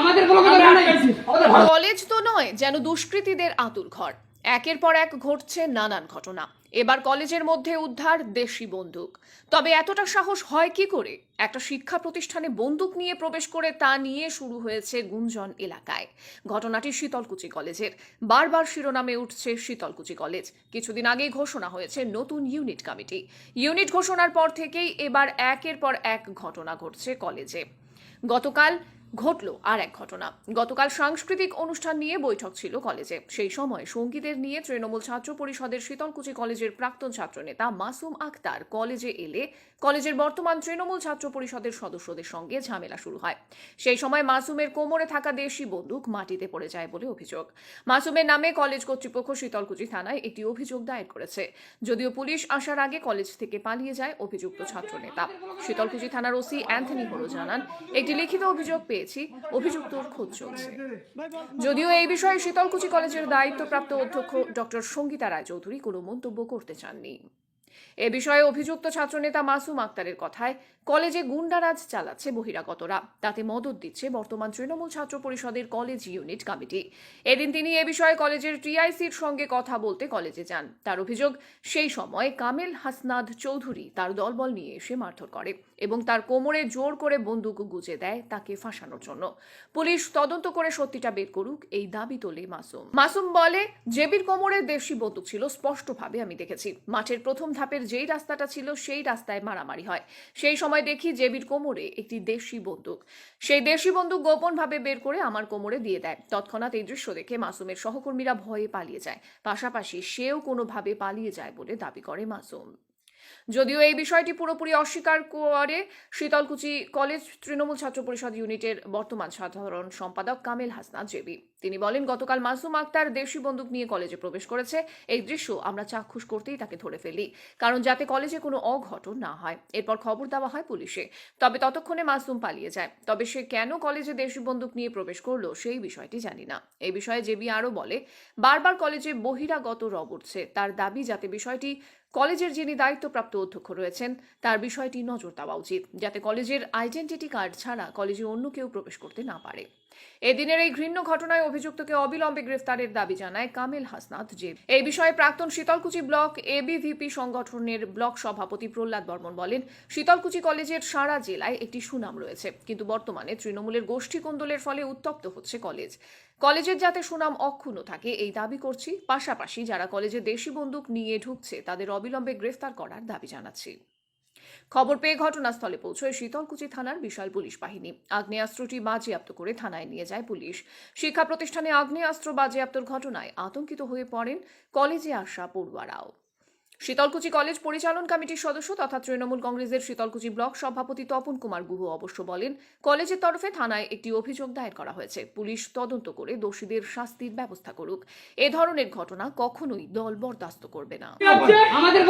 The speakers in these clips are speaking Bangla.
আমাদের কোনো কথা জানাই কলেজ তো নয় যেন দুষ্কৃতীদের আতুর ঘর। একের পর এক ঘটছে নানান ঘটনা। এবার কলেজের মধ্যে উদ্ধার দেশি বন্দুক। তবে এতটা সাহস হয় কি করে? একটা শিক্ষা প্রতিষ্ঠানে বন্দুক নিয়ে প্রবেশ করে তা নিয়ে শুরু হয়েছে গুঞ্জন এলাকায়। ঘটনাটি শীতলকুচি কলেজের। বারবার শিরোনামে উঠছে শীতলকুচি কলেজ। কিছুদিন আগেই ঘোষণা হয়েছে নতুন ইউনিট কমিটি। ইউনিট ঘোষণার পর থেকেই এবার একের পর এক ঘটনা ঘটছে কলেজে। গতকাল ঘটল আর এক ঘটনা। গতকাল সাংস্কৃতিক অনুষ্ঠান নিয়ে বৈঠক ছিল কলেজে। সেই সময় সঙ্গীদের নিয়ে তৃণমূল ছাত্র পরিষদের শীতলকুচি কলেজের প্রাক্তন ছাত্রনেতা মাসুম আক্তার কলেজে এলে কলেজের বর্তমান তৃণমূল ছাত্র পরিষদের সদস্যদের সঙ্গে ঝামেলা শুরু হয়। সেই সময় মাসুমের কোমরে থাকা দেশি বন্দুক মাটিতে পড়ে যায় বলে অভিযোগ। মাসুমের নামে কলেজ কর্তৃপক্ষ শীতলকুচি থানায় একটি অভিযোগ দায়ের করেছে। যদিও পুলিশ আসার আগে কলেজ থেকে পালিয়ে যায় অভিযুক্ত ছাত্রনেতা শীতলকুচি থানার ওসি অ্যান্থনি হলো জানান, একটি লিখিত অভিযোগ পেয়েছি। অভিযুক্তর খোঁজ চলছে। যদিও এই বিষয়ে শীতলকুচি কলেজের দায়িত্বপ্রাপ্ত অধ্যক্ষ ডক্টর সঙ্গীতা রায়চৌধুরী কোনো মন্তব্য করতে চাননি। এ বিষয়ে অভিযুক্ত ছাত্রনেতা মাসুম আক্তারের কথায় কলেজে গুন্ডারাজ চালাচ্ছে বহিরাগতরা। তাতে মদত দিচ্ছে বর্তমান তৃণমূল ছাত্র পরিষদের কলেজ ইউনিট কমিটি। এদিন তিনি এ বিষয়ে কলেজের টিআইসির সঙ্গে কথা বলতে কলেজে যান। তার অভিযোগ, সেই সময় কামেল হাসনাদ চৌধুরী তার দলবল নিয়ে এসে মারধর করে এবং তার কোমরে জোর করে বন্দুক গুজে দেয় তাকে ফাঁসানোর জন্য। পুলিশ তদন্ত করে সত্যিটা বের করুক, এই দাবি তোলে মাসুম। মাসুম বলে, জেবির কোমরে দেশি বন্দুক ছিল, স্পষ্টভাবে আমি দেখেছি। মাঠের প্রথম ধাপের যেই রাস্তাটা ছিল, সেই রাস্তায় মারামারি হয়। সেই সময় দেখি জেবির কোমরে একটি দেশি বন্দুক। সেই দেশি বন্দুক গোপনভাবে বের করে আমার কোমরে দিয়ে দেয়। তৎক্ষণাৎ এই দৃশ্য দেখে মাসুমের সহকর্মীরা ভয়ে পালিয়ে যায়। পাশাপাশি সেও কোনোভাবে পালিয়ে যায় বলে দাবি করে মাসুম। যদিও এই বিষয়টি পুরোপুরি অস্বীকার করে শীতলকুচি কলেজ তৃণমূল ছাত্র পরিষদ ইউনিটের বর্তমান সাধারণ সম্পাদক কামেল হাসনা জেবি। তিনি বলেন, গতকাল মাসুম আক্তার দেশি বন্দুক নিয়ে কলেজে প্রবেশ করেছে। এই দৃশ্য আমরা চাক্ষুষ করতেই তাকে ধরে ফেলি, কারণ যাতে কলেজে কোনো অঘটন না হয়, এরপর খবর দেওয়া হয় পুলিশে। তবে ততক্ষণে মাসুম পালিয়ে যায়। তবে সে কেন কলেজে দেশি বন্দুক নিয়ে প্রবেশ করল সেই বিষয়টি জানি না। এই বিষয়ে জেবি আরও বলে, বারবার কলেজে বহিরাগত র উঠছে। তার দাবি, যাতে বিষয়টি কলেজের যিনি দায়িত্বপ্রাপ্ত অধ্যক্ষ রয়েছেন, তার বিষয়টি নজর দেওয়া উচিত, যাতে কলেজের আইডেন্টিটি কার্ড ছাড়া কলেজে অন্য কেউ প্রবেশ করতে না পারে। এদিনের এই ঘৃণ্য ঘটনায় অভিযুক্তকে অবিলম্বে গ্রেফতারের দাবি জানায় কামেল হাসনাত জেব এই বিষয়ে প্রাক্তন শীতলকুচি ব্লক এবিভিপি সংগঠনের ব্লক সভাপতি প্রহ্লাদ বর্মন বলেন, শীতলকুচি কলেজের সারা জেলায় একটি সুনাম রয়েছে, কিন্তু বর্তমানে তৃণমূলের গোষ্ঠী কোন্দলের ফলে উত্তপ্ত হচ্ছে কলেজ। কলেজের যাতে সুনাম অক্ষুণ্ণ থাকে, এই দাবি করছি। পাশাপাশি যারা কলেজে দেশি বন্দুক নিয়ে ঢুকছে, তাদের অবিলম্বে গ্রেফতার করার দাবি জানাচ্ছি। খবর পেয়ে ঘটনাস্থলে পৌঁছয় শীতলকুচি থানার বিশাল পুলিশ বাহিনী। আগ্নেয়াস্ত্রটি বাজেয়াপ্ত করে থানায় নিয়ে যায় পুলিশ। শিক্ষা প্রতিষ্ঠানে আগ্নেয়াস্ত্র বাজেয়াপ্তর ঘটনায় আতঙ্কিত হয়ে পড়েন কলেজে আসা পড়ুয়ারাও। শীতলকুচি কলেজ পরিচালন কমিটির সদস্য তথা তৃণমূল কংগ্রেসের শীতলকুচি ব্লক সভাপতি তপন কুমার গুহ অবশ্য বলেন কলেজের তরফে থানায় একটি অভিযোগ দায়ের করা হয়েছে। পুলিশ তদন্ত করে দোষীদের শাস্তির ব্যবস্থা করুক। এ ধরনের ঘটনা কখনোই দল বরদাস্ত করবে না। আমাদের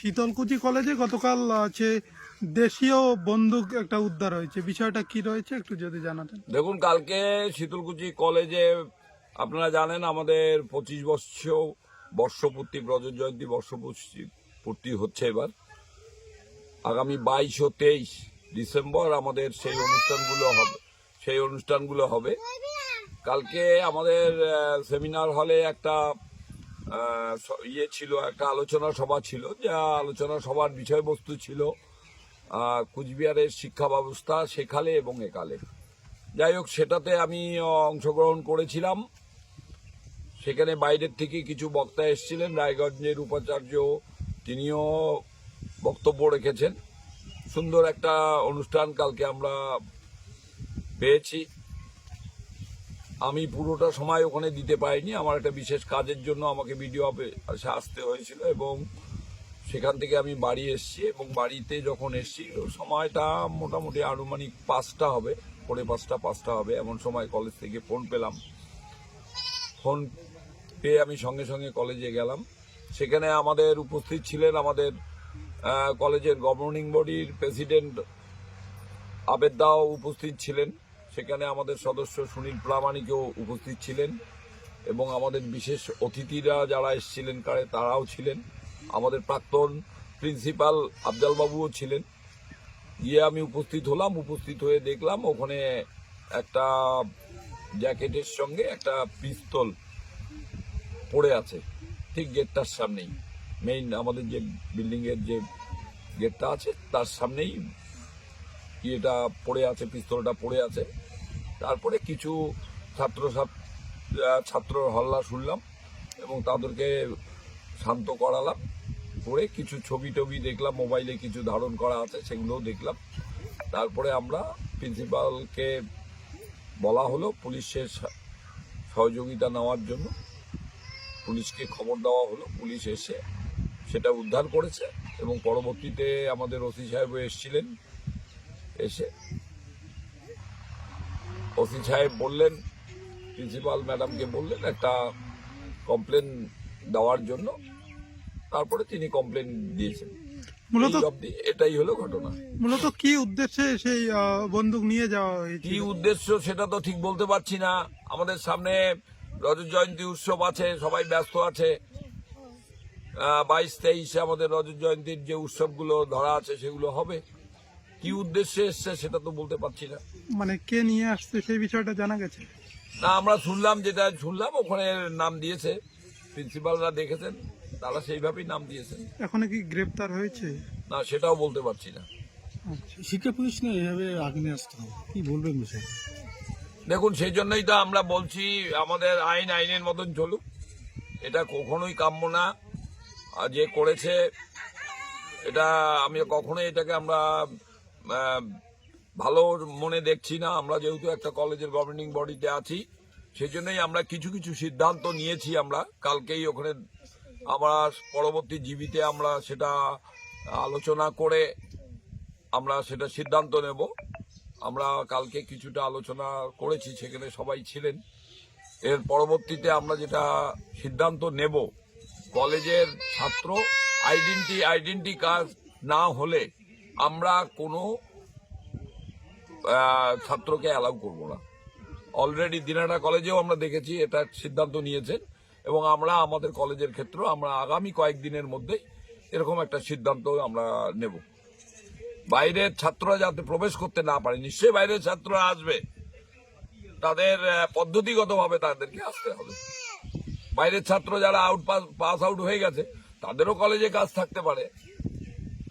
শীতলকুচি কলেজে গতকাল আছে দেশীয় বন্দুক একটা উদ্ধার হয়েছে। বিষয়টা কি রয়েছে একটু যদি জানাতেন। দেখুন, কালকে শীতলকুচি কলেজে আপনারা জানেন, আমাদের পঁচিশ বৎসর বর্ষপূর্তি ব্রজ জয়ন্তী বর্ষপূর্তি পূর্তি হচ্ছে এবার। আগামী বাইশ ও তেইশ ডিসেম্বর আমাদের সেই অনুষ্ঠানগুলো হবে সেই অনুষ্ঠানগুলো হবে। কালকে আমাদের সেমিনার হলে একটা ইয়ে ছিল, একটা আলোচনা সভা ছিল, যা আলোচনা সভার বিষয়বস্তু ছিল। কুচবিহারের শিক্ষা ব্যবস্থা সেখালে এবং একালে। যাই হোক, সেটাতে আমি অংশগ্রহণ করেছিলাম। সেখানে বাইরের থেকে কিছু বক্তা এসেছিলেন, রায়গঞ্জের উপাচার্য, তিনিও বক্তব্য রেখেছেন। সুন্দর একটা অনুষ্ঠান কালকে আমরা পেয়েছি। আমি পুরোটা সময় ওখানে দিতে পারিনি। আমার একটা বিশেষ কাজের জন্য আমাকে ভিডিও অফিসে আসতে হয়েছিল এবং সেখান থেকে আমি বাড়ি এসেছি এবং বাড়িতে যখন এসেছি সময়টা মোটামুটি আনুমানিক পাঁচটা হবে, পৌনে পাঁচটা পাঁচটা হবে, এমন সময় কলেজ থেকে ফোন পেলাম। ফোন পেয়ে আমি সঙ্গে সঙ্গে কলেজে গেলাম। সেখানে আমাদের উপস্থিত ছিলেন আমাদের কলেজের গভর্নিং বডির প্রেসিডেন্ট আবেদ দাও উপস্থিত ছিলেন। সেখানে আমাদের সদস্য সুনীল প্রামাণিকও উপস্থিত ছিলেন এবং আমাদের বিশেষ অতিথিরা যারা এসেছিলেন কারে, তারাও ছিলেন। আমাদের প্রাক্তন প্রিন্সিপাল আফজাল বাবুও ছিলেন। গিয়ে আমি উপস্থিত হলাম, উপস্থিত হয়ে দেখলাম ওখানে একটা জ্যাকেটের সঙ্গে একটা পিস্তল পড়ে আছে, ঠিক গেটটার সামনেই। মেইন আমাদের যে বিল্ডিং এর যে গেটটা আছে, তার সামনেই ইয়েটা পড়ে আছে, পিস্তলটা পড়ে আছে। তারপরে কিছু ছাত্র ছাত- ছাত্র হল্লা শুনলাম এবং তাদেরকে শান্ত করালাম, করে কিছু ছবি টবি দেখলাম, মোবাইলে কিছু ধারণ করা আছে, সেগুলোও দেখলাম। তারপরে আমরা প্রিন্সিপালকে বলা হলো পুলিশের সহযোগিতা নেওয়ার জন্য। পুলিশকে খবর দেওয়া হলো, পুলিশ এসে সেটা উদ্ধার করেছে এবং পরবর্তীতে আমাদের ওসি সাহেবও এসেছিলেন, এসে ওসি সাহেব বললেন, প্রিন্সিপাল ম্যাডামকে বললেন, একটা কমপ্লেন দেওয়ার জন্য তারপরে তিনি কমপ্লেন দিয়েছেন। মূলত এটাই হলো ঘটনা। মূলত কি উদ্দেশ্যে সেই বন্দুক নিয়ে যাওয়া হয়েছে কি উদ্দেশ্য সেটা তো ঠিক বলতে পারছি না। আমাদের সামনে রজত জয়ন্তী উৎসব আছে সবাই ব্যস্ত আছে। বাইশ তেইশে আমাদের রজত জয়ন্তীর যে উৎসবগুলো ধরা আছে সেগুলো হবে। কি উদ্দেশ্যে এসছে সেটা তো বলতে পারছি না। মানে কে নিয়ে আসছে সেই বিষয়টা জানা গেছে? না আমরা শুনলাম যেটা শুনলাম ওখানে নাম দিয়েছে। প্রিন্সিপালরা দেখেছেন তারা সেইভাবেই নাম দিয়েছেন। এখনও কি গ্রেপ্তার হয়েছে? না সেটাও বলতে পারছি না। শিক্ষা প্রতিষ্ঠানে এভাবে আগুনে আসতে হবে কি বলবেন বিষয় দেখুন সেই জন্যই তো আমরা বলছি আমাদের আইন আইনের মতন চলুক। এটা কখনোই কাম্য না। আর যে করেছে এটা আমি কখনোই এটাকে আমরা ভালো মনে দেখছি না। আমরা যেহেতু একটা কলেজের গভর্নিং বডিতে আছি সেই জন্যই আমরা কিছু কিছু সিদ্ধান্ত নিয়েছি আমরা। কালকেই ওখানে আমরা পরবর্তী জীবিতে আমরা সেটা আলোচনা করে আমরা সেটা সিদ্ধান্ত নেব। আমরা কালকে কিছুটা আলোচনা করেছি, সেখানে সবাই ছিলেন। এর পরবর্তীতে আমরা যেটা সিদ্ধান্ত নেব, কলেজের ছাত্র আইডেন্টি আইডেন্টি কার্ড না হলে আমরা কোনো ছাত্রকে অ্যালাউ করব না। অলরেডি দিনাটা কলেজেও আমরা দেখেছি এটা সিদ্ধান্ত নিয়েছেন এবং আমরা আমাদের কলেজের ক্ষেত্রেও আমরা আগামী কয়েকদিনের মধ্যেই এরকম একটা সিদ্ধান্ত আমরা নেব। বাইরের ছাত্ররা যাতে প্রবেশ করতে না পারে, নিশ্চয়ই বাইরের ছাত্ররা আসবে। তাদের পদ্ধতিগতভাবে তাদেরকে আসতে হবে। বাইরের ছাত্র যারা আউট পাস আউট হয়ে গেছে, তাদেরও কলেজে কাজ থাকতে পারে।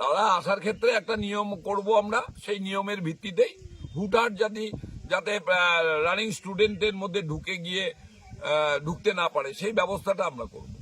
তারা আসার ক্ষেত্রে একটা নিয়ম করব আমরা, সেই নিয়মের ভিত্তিতেই হুটহাট যাতে যাতে রানিং স্টুডেন্টের মধ্যে ঢুকে গিয়ে আহ, ঢুকতে না পারে সেই ব্যবস্থাটা আমরা করব।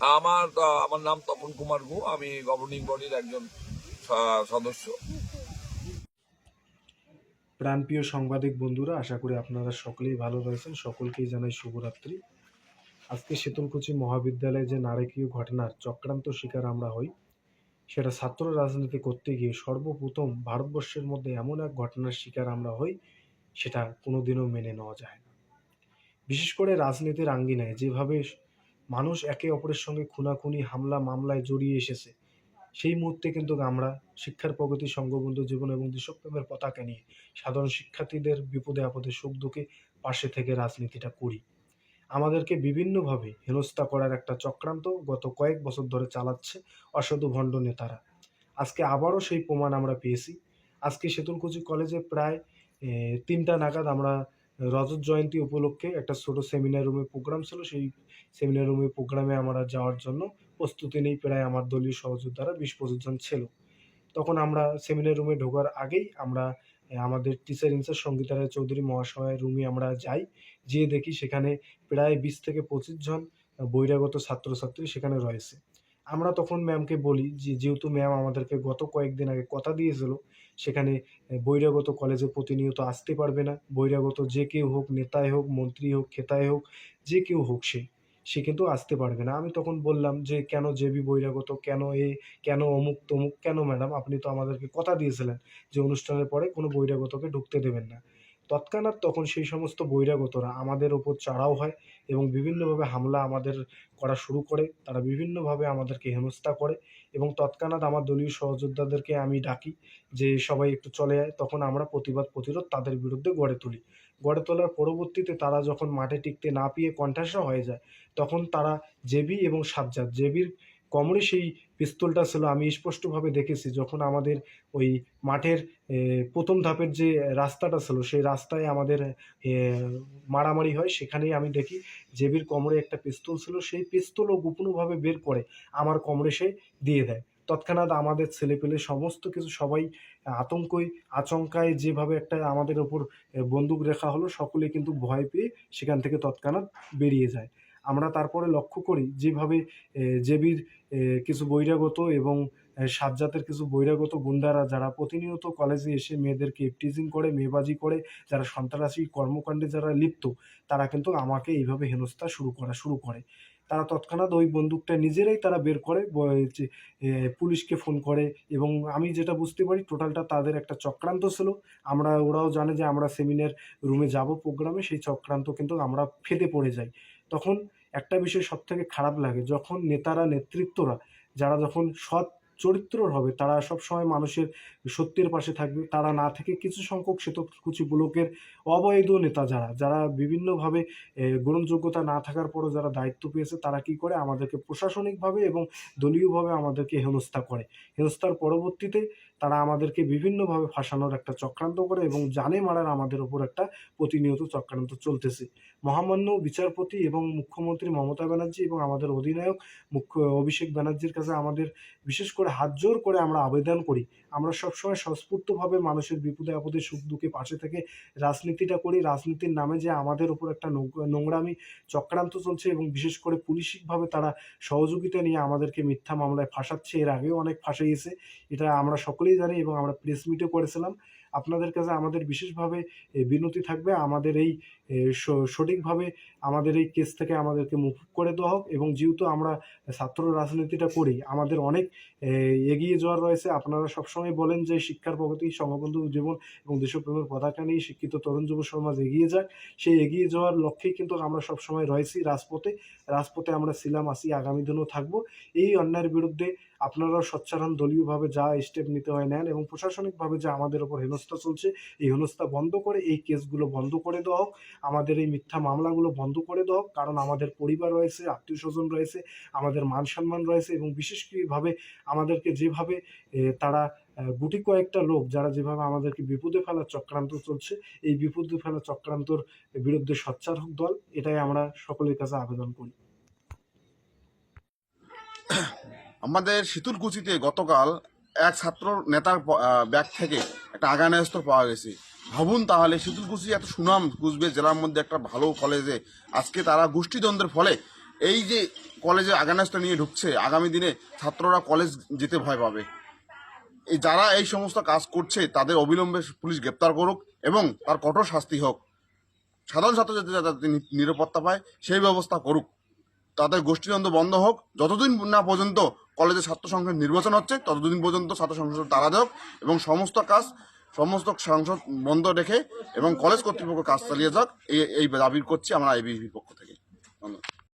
আমার আমার নাম তপন কুমার গো আমি গভর্নিং বডির একজন সদস্য। প্রাণপ্রিয় সাংবাদিক বন্ধুরা আশা করি আপনারা সকলেই ভালো রয়েছেন। সকলকেই জানাই শুভরাত্রি। আজকে শীতলকুচি মহাবিদ্যালয়ে যে নারকীয় ঘটনার চক্রান্ত শিকার আমরা হই সেটা ছাত্র রাজনীতি করতে গিয়ে সর্বপ্রথম ভারতবর্ষের মধ্যে এমন এক ঘটনার শিকার আমরা হই, সেটা কোনোদিনও মেনে নেওয়া যায় না। বিশেষ করে রাজনীতির আঙ্গিনায় যেভাবে মানুষ একে অপরের সঙ্গে খুনাখুনি, হামলা, মামলায় জড়িয়ে এসেছে, সেই মুহূর্তে কিন্তু আমরা শিক্ষার প্রগতি সংঘবন্ধু জীবন এবং দেশপ্রেমের পতাকা নিয়ে সাধারণ শিক্ষার্থীদের বিপদে আপদে সুখ দুঃখে পাশে থেকে রাজনীতিটা করি। আমাদেরকে বিভিন্নভাবে হেনস্থা করার একটা চক্রান্ত গত কয়েক বছর ধরে চালাচ্ছে অসাধু ভণ্ড নেতারা। আজকে আবারও সেই প্রমাণ আমরা পেয়েছি। আজকে সেতুলকুচি কলেজে প্রায় তিনটা নাগাদ আমরা রজত জয়ন্তী উপলক্ষে একটা ছোট সেমিনার রুমে প্রোগ্রাম ছিল। সেই সেমিনার রুমে প্রোগ্রামে আমরা যাওয়ার জন্য প্রস্তুতি নেই প্রায় আমার দলীয় সহযোদ্ধারা, বিশ পঁচিশ জন ছিল। তখন আমরা সেমিনার রুমে ঢোকার আগেই আমরা আমাদের টিচার ইনচার্জ সঙ্গীতা রায় চৌধুরী মহাশয়ের রুমে আমরা যাই, যেয়ে দেখি সেখানে প্রায় বিশ থেকে পঁচিশ জন বহিরাগত ছাত্রছাত্রী সেখানে রয়েছে। আমরা তখন ম্যামকে বলি যে, যেহেতু ম্যাম আমাদেরকে গত কয়েকদিন আগে কথা দিয়েছিল, সেখানে বহিরাগত কলেজে প্রতিনিয়ত আসতে পারবে না। বহিরাগত যে কেউ হোক নেতাই হোক, মন্ত্রী হোক, খেতাই হোক, যে কেউ হোক সে। সে কিন্তু আসতে পারবে না। আমি তখন বললাম যে, কেন জেবি বহিরাগত? কেন এ? কেন অমুক তমুক? কেন ম্যাডাম? আপনি তো আমাদেরকে কথা দিয়েছিলেন যে, অনুষ্ঠানের পরে কোনো বহিরাগতকে ঢুকতে দেবেন না। তৎক্ষণাৎ তখন সেই সমস্ত বহিরাগতরা আমাদের ওপর চড়াও হয় এবং বিভিন্নভাবে হামলা আমাদের করা শুরু করে। তারা বিভিন্নভাবে আমাদেরকে হেনস্থা করে এবং তৎক্ষণাৎ আমার দলীয় সহযোদ্ধাদেরকে আমি ডাকি যে, সবাই একটু চলে যায় তখন আমরা প্রতিবাদ প্রতিরোধ তাদের বিরুদ্ধে গড়ে তুলি। গড়ে তোলার পরবর্তীতে তারা যখন মাঠে টিকতে না পেয়ে কণ্ঠাসা হয়ে যায়, তখন তারা জেবি এবং সাজ্জাদ, জেবির কমরে সেই পিস্তলটা ছিল, আমি স্পষ্টভাবে দেখেছি যখন আমাদের ওই মাঠের প্রথম ধাপের যে রাস্তাটা ছিল, সেই রাস্তায় আমাদের মারামারি হয়, সেখানেই আমি দেখি জেবির কোমরে একটা পিস্তল ছিল, সেই পিস্তলও গোপনভাবে বের করে আমার কোমরে সে দিয়ে দেয়। তৎক্ষণাৎ আমাদের ছেলেপেলে সমস্ত কিছু সবাই আতঙ্কই আচমকায় যেভাবে একটা আমাদের ওপর বন্দুক রেখা হলো সকলে কিন্তু ভয় পেয়ে সেখান থেকে তৎক্ষণাৎ বেরিয়ে যায়। আমরা তারপরে লক্ষ্য করি যেভাবে জেবির কিছু বহিরাগত এবং সাজ্জাতের কিছু বহিরাগত গুন্ডারা যারা প্রতিনিয়ত কলেজে এসে মেয়েদেরকে ইপটিজিং করে, মেয়েবাজি করে, যারা সন্ত্রাসী কর্মকাণ্ডে যারা লিপ্ত, তারা কিন্তু আমাকে এইভাবে হেনস্থা শুরু করা, শুরু করে। তারা তৎক্ষণাৎ ওই বন্দুকটা নিজেরাই তারা বের করে পুলিশকে ফোন করে এবং আমি যেটা বুঝতে পারি টোটালটা তাদের একটা চক্রান্ত ছিল। আমরা, ওরাও জানে যে আমরা সেমিনার রুমে যাব প্রোগ্রামে, সেই চক্রান্ত কিন্তু আমরা ফেটে পড়ে যাই। তখন একটা বিষয় সবথেকে খারাপ লাগে, যখন নেতারা, নেতৃত্বরা যারা যখন সৎ চরিত্রর হবে। তারা সবসময় মানুষের সত্যের পাশে থাকবে। তারা না থেকে কিছু সংখ্যক শ্বেতকুচি ব্লকের অবৈধ নেতা যারা যারা বিভিন্নভাবে গ্রহণযোগ্যতা না থাকার পরও যারা দায়িত্ব পেয়েছে, তারা কি করে? আমাদেরকে প্রশাসনিকভাবে এবং দলীয়ভাবে আমাদেরকে হেনস্থা করে। হেনস্থার পরবর্তীতে তারা আমাদেরকে বিভিন্নভাবে ফাঁসানোর একটা চক্রান্ত করে এবং জানে মারার আমাদের ওপর একটা প্রতিনিয়ত চক্রান্ত চলতেছে। মহামান্য বিচারপতি এবং মুখ্যমন্ত্রী মমতা ব্যানার্জি এবং আমাদের অধিনায়ক মুখ্য অভিষেক ব্যানার্জির কাছে আমাদের বিশেষ করে হাত জোর করে আমরা আবেদন করি আমরা সবসময় স্বস্ফূর্তভাবে মানুষের বিপদে আপদে সুখ দুঃখে পাশে থেকে রাজনীতিটা করি। রাজনীতির নামে যে আমাদের ওপর একটা নোংরামি চক্রান্ত চলছে এবং বিশেষ করে পুলিশিকভাবে তারা সহযোগিতা নিয়ে আমাদেরকে মিথ্যা মামলায় ফাঁসাচ্ছে, এর আগেও অনেক ফাঁসাইয়েছে এটা আমরা সকলেই জানি এবং আমরা প্রেস মিটও করেছিলাম। আপনাদের কাছে আমাদের বিশেষভাবে বিনতি থাকবে। আমাদের এই সঠিকভাবে আমাদের এই কেস থেকে আমাদেরকে মুখ করে দেওয়া হোক এবং যেহেতু আমরা ছাত্র রাজনীতিটা করি, আমাদের অনেক এগিয়ে যাওয়ার রয়েছে। আপনারা সবসময় বলেন যে শিক্ষার প্রগতি, সমবন্ধু জীবন এবং দেশপ্রেমের পতাকা নিয়ে শিক্ষিত তরুণ যুব সমাজ এগিয়ে যাক। সেই এগিয়ে যাওয়ার লক্ষ্যেই কিন্তু আমরা সবসময় রয়েছি রাজপথে। রাজপথে আমরা ছিলাম আসি আগামী দিনও থাকব। এই অন্যায়ের বিরুদ্ধে আপনারাও সচ্চারণ দলীয়ভাবে যা স্টেপ নিতে হয় নেন এবং প্রশাসনিকভাবে যা আমাদের ওপর হেনস্থা চলছে। এই হেনস্থা বন্ধ করে, এই কেসগুলো বন্ধ করে দেওয়া হোক। আমাদের এই মিথ্যা মামলাগুলো বন্ধ করে দেওয়া হোক। কারণ আমাদের পরিবার রয়েছে আত্মীয় স্বজন রয়েছে, আমাদের মান সম্মান রয়েছে এবং বিশেষভাবে আমাদেরকে যেভাবে তারা গুটি কয়েকটা লোক যারা যেভাবে আমাদেরকে বিপদে ফেলার চক্রান্ত চলছে, এই বিপদে ফেলা চক্রান্তর বিরুদ্ধে সচ্চার হোক দল, এটাই আমরা সকলের কাছে আবেদন করি। আমাদের শীতলকুচিতে গতকাল এক ছাত্র নেতার ব্যাগ থেকে একটা আগানাস্ত্র পাওয়া গেছে। ভাবুন তাহলে শীতলকুচি এত সুনাম কুচবিহার জেলার মধ্যে একটা ভালো কলেজে। আজকে তারা গোষ্ঠীদ্বন্দ্বের ফলে এই যে কলেজে আগানাস্ত্র নিয়ে ঢুকছে, আগামী দিনে ছাত্ররা কলেজ যেতে ভয় পাবে। এই যারা এই সমস্ত কাজ করছে, তাদের অবিলম্বে পুলিশ গ্রেপ্তার করুক এবং তার কঠোর শাস্তি হোক। সাধারণ ছাত্রছাত্রী যাতে নিরাপত্তা পায়, সেই ব্যবস্থা করুক। তাদের গোষ্ঠীদ্বন্দ্ব বন্ধ হোক। যতদিন না পর্যন্ত কলেজে ছাত্র সংসদ নির্বাচন হচ্ছে, ততদিন পর্যন্ত ছাত্র সংসদ তারা যাক এবং সমস্ত কাজ, সমস্ত সংসদ বন্ধ রেখে এবং কলেজ কর্তৃপক্ষ কাজ চালিয়ে যাক, এই দাবি করছি আমরা এবিভির পক্ষ থেকে। ধন্যবাদ।